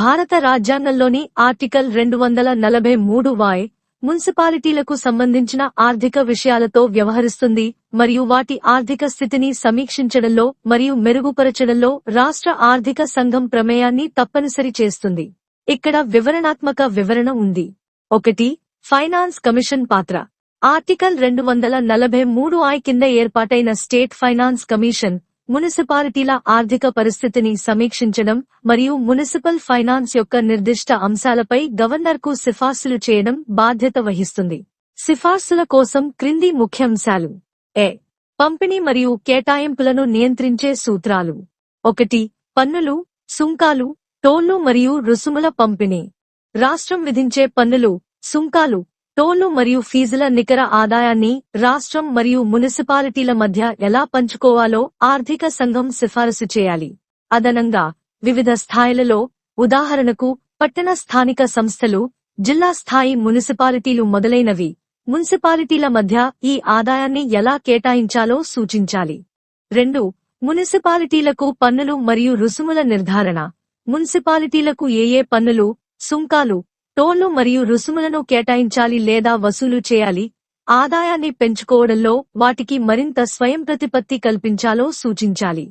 భారత రాజ్యాంగంలోని ఆర్టికల్ రెండు వందల నలభై మూడు వాయ్ మున్సిపాలిటీలకు సంబంధించిన ఆర్థిక విషయాలతో వ్యవహరిస్తుంది మరియు వాటి ఆర్థిక స్థితిని సమీక్షించడంలో మరియు మెరుగుపరచడంలో రాష్ట్ర ఆర్థిక సంఘం ప్రమేయాన్ని తప్పనిసరి చేస్తుంది. ఇక్కడ వివరణాత్మక వివరణ ఉంది. ఒకటి ఫైనాన్స్ కమిషన్ పాత్ర. ఆర్టికల్ రెండు వందల నలభై మూడు ఐ కింద ఏర్పాటైన స్టేట్ ఫైనాన్స్ కమిషన్ మున్సిపాలిటీల ఆర్థిక పరిస్థితిని సమీక్షించడం మరియు మున్సిపల్ ఫైనాన్స్ యొక్క నిర్దిష్ట అంశాలపై గవర్నర్కు సిఫార్సులు చేయడం బాధ్యత వహిస్తుంది. సిఫార్సుల కోసం క్రింది ముఖ్యాంశాలు. ఏ. పంపిణీ మరియు కేటాయింపులను నియంత్రించే సూత్రాలు. ఒకటి. పన్నులు సుంకాలు టోళ్ళు మరియు రుసుముల పంపిణీ. రాష్ట్రం విధించే పన్నులు సుంకాలు టోలు మరియు ఫీజుల నికర ఆదాయాన్ని రాష్ట్రం మరియు మున్సిపాలిటీల మధ్య ఎలా పంచుకోవాలో ఆర్థిక సంఘం సిఫారసు చేయాలి. అదనంగా వివిధ స్థాయిలలో ఉదాహరణకు పట్టణ స్థానిక సంస్థలు జిల్లా స్థాయి మున్సిపాలిటీలు మొదలైనవి మున్సిపాలిటీల మధ్య ఈ ఆదాయాన్ని ఎలా కేటాయించాలో సూచించాలి. రెండు మున్సిపాలిటీలకు పన్నులు మరియు రుసుముల నిర్ధారణ మున్సిపాలిటీలకు ఏయే పన్నులు సుంకాలు టోళ్ళు మరియు రుసుములను కేటాయించాలి లేదా వసూలు చేయాలి ఆదాయాన్ని పెంచుకోవడంలో వాటికి మరింత స్వయం ప్రతిపత్తి కల్పించాలో సూచించాలి.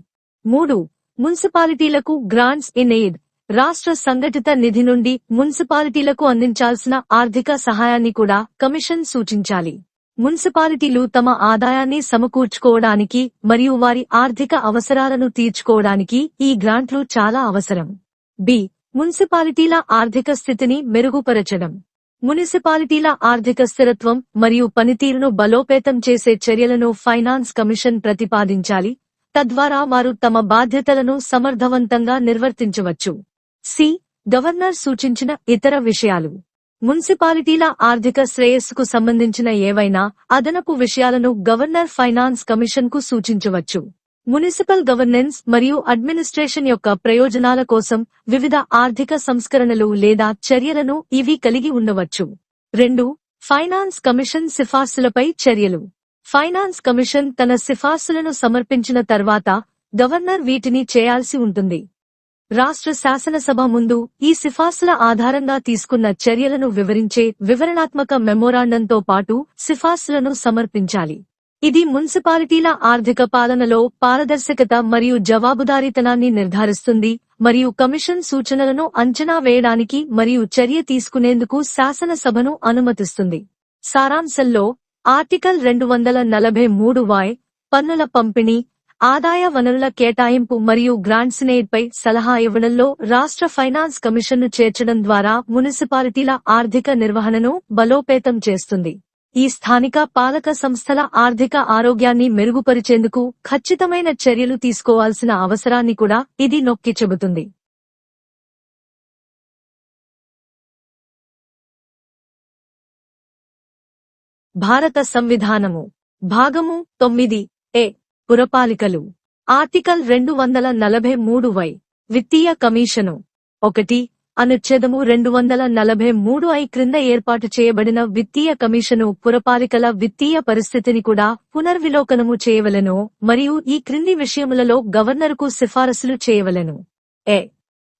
మూడు మున్సిపాలిటీలకు గ్రాంట్స్ ఇన్ ఎయిడ్. రాష్ట్ర సంఘటిత నిధి నుండి మున్సిపాలిటీలకు అందించాల్సిన ఆర్థిక సహాయాన్ని కూడా కమిషన్ సూచించాలి. మున్సిపాలిటీలు తమ ఆదాయాన్ని సమకూర్చుకోవడానికి మరియు వారి ఆర్థిక అవసరాలను తీర్చుకోవడానికి ఈ గ్రాంట్లు చాలా అవసరం. బి మున్సిపాలిటీల ఆర్థిక స్థితిని మెరుగుపరచడం. మున్సిపాలిటీల ఆర్థిక స్థిరత్వం మరియు పనితీరును బలోపేతం చేసే చర్యలను ఫైనాన్స్ కమిషన్ ప్రతిపాదించాలి. తద్వారా వారు తమ బాధ్యతలను సమర్థవంతంగా నిర్వర్తించవచ్చు. సి. గవర్నర్ సూచించిన ఇతర విషయాలు. మున్సిపాలిటీల ఆర్థిక శ్రేయస్సుకు సంబంధించిన ఏవైనా అదనపు విషయాలను గవర్నర్ ఫైనాన్స్ కమిషన్కు సూచించవచ్చు. మునిసిపల్ గవర్నెన్స్ మరియు అడ్మినిస్ట్రేషన్ యొక్క ప్రయోజనాల కోసం వివిధ ఆర్థిక సంస్కరణలు లేదా చర్యలను ఇవి కలిగి ఉండవచ్చు. రెండు ఫైనాన్స్ కమిషన్ సిఫార్సులపై చర్యలు. ఫైనాన్స్ కమిషన్ తన సిఫార్సులను సమర్పించిన తర్వాత గవర్నర్ వీటిని చేయాల్సి ఉంటుంది. రాష్ట్ర శాసనసభ ముందు ఈ సిఫార్సుల ఆధారంగా తీసుకున్న చర్యలను వివరించే వివరణాత్మక మెమోరాండంతో పాటు సిఫార్సులను సమర్పించాలి. ఇది మున్సిపాలిటీల ఆర్థిక పాలనలో పారదర్శకత మరియు జవాబుదారీతనాన్ని నిర్ధారిస్తుంది మరియు కమిషన్ సూచనలను అంచనా వేయడానికి మరియు చర్య తీసుకునేందుకు శాసనసభను అనుమతిస్తుంది. సారాంశంలో ఆర్టికల్ రెండు వందల నలభై మూడు వాయ్ పన్నుల పంపిణీ ఆదాయ వనరుల కేటాయింపు మరియు గ్రాంట్స్నేడ్పై సలహా ఇవ్వడంలో రాష్ట్ర ఫైనాన్స్ కమిషన్ను చేర్చడం ద్వారా మున్సిపాలిటీల ఆర్థిక నిర్వహణను బలోపేతం చేస్తుంది. ఈ స్థానిక పాలక సంస్థల ఆర్థిక ఆరోగ్యాన్ని మెరుగుపరిచేందుకు ఖచ్చితమైన చర్యలు తీసుకోవాల్సిన అవసరాన్ని కూడా ఇది నొక్కి చెబుతుంది. భారత సంవిధానము భాగము తొమ్మిది ఏ. పురపాలికలు. ఆర్టికల్ రెండు వందల నలభై మూడు వై. విత్తీయ కమిషను. ఒకటి అనుచ్ఛేదము రెండు వందల నలభై మూడు ఐ క్రింద ఏర్పాటు చేయబడిన విత్తీయ కమిషను పురపాలికల విత్తీయ పరిస్థితిని కూడా పునర్విలోకనము చేయవలెను మరియు ఈ క్రింది విషయములలో గవర్నర్కు సిఫారసులు చేయవలెను. ఏ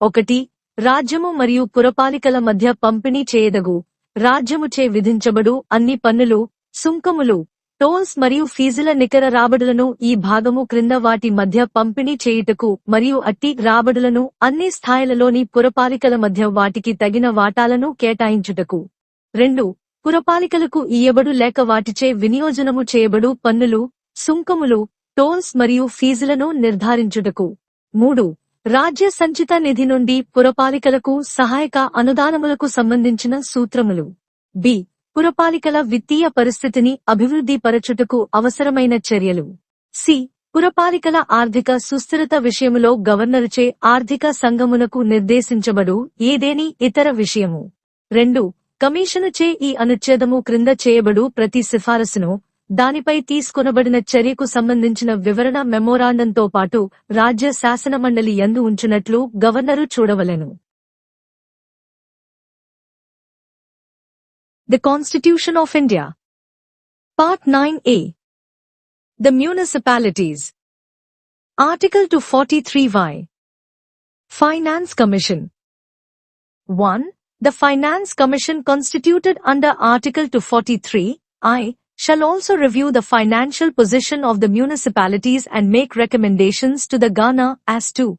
ఒకటి. రాజ్యము మరియు పురపాలికల మధ్య పంపిణీ చేయదగు. రాజ్యముచే విధించబడు అన్ని పన్నులు సుంకములు టోల్స్ మరియు ఫీజుల నికర రాబడులను ఈ భాగము క్రింద వాటి మధ్య పంపిణీ చేయుటకు మరియు అట్టి రాబడులను అన్ని స్థాయిలలోని పురపాలికల మధ్య వాటికి తగిన వాటాలను కేటాయించుటకు. రెండు పురపాలికలకు ఇయ్యబడు లేక వాటిచే వినియోజనము చేయబడు పన్నులు సుంకములు టోల్స్ మరియు ఫీజులను నిర్ధారించుటకు. మూడు రాజ్య సంచిత నిధి నుండి పురపాలికలకు సహాయక అనుదానములకు సంబంధించిన సూత్రములు. బి పురపాలికల విత్తీయ పరిస్థితిని అభివృద్ధి పరచుటకు అవసరమైన చర్యలు. సి. పురపాలికల ఆర్థిక సుస్థిరత విషయములో గవర్నరుచే ఆర్థిక సంఘమునకు నిర్దేశించబడు ఏదేని ఇతర విషయము. రెండు. కమిషనుచే ఈ అనుచ్ఛేదము క్రింద చేయబడు ప్రతి సిఫారసును దానిపై తీసుకొనబడిన చర్యకు సంబంధించిన వివరణ మెమోరాండంతో పాటు రాజ్య శాసనమండలి యందు ఉంచునట్లు గవర్నరు చూడవలెను. The Constitution of India. Part 9a. The Municipalities. Article 243y. Finance Commission. 1. The Finance Commission constituted under Article 243 I shall also review the financial position of the municipalities and make recommendations to the Ghana as to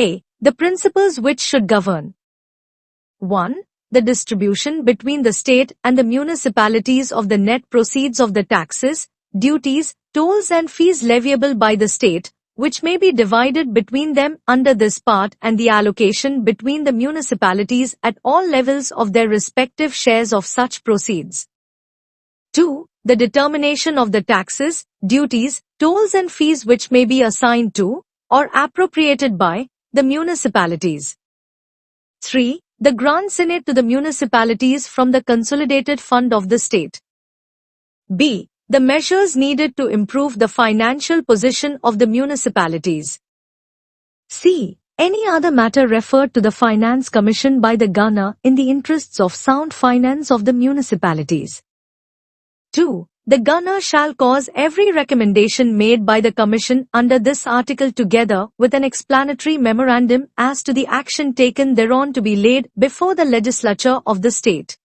a. The principles which should govern 1. The distribution between the state and the municipalities of the net proceeds of the taxes, duties, tolls and fees leviable by the state, which may be divided between them under this part and the allocation between the municipalities at all levels of their respective shares of such proceeds. 2. The determination of the taxes, duties, tolls and fees which may be assigned to or appropriated by the municipalities. 3. The grants in it to the municipalities from the consolidated fund of the state. B. The measures needed to improve the financial position of the municipalities. C. Any other matter referred to the Finance Commission by the Ghana in the interests of sound finance of the municipalities. 2. The Ghana shall cause every recommendation made by the Commission under this article together with an explanatory memorandum as to the action taken thereon to be laid before the legislature of the state.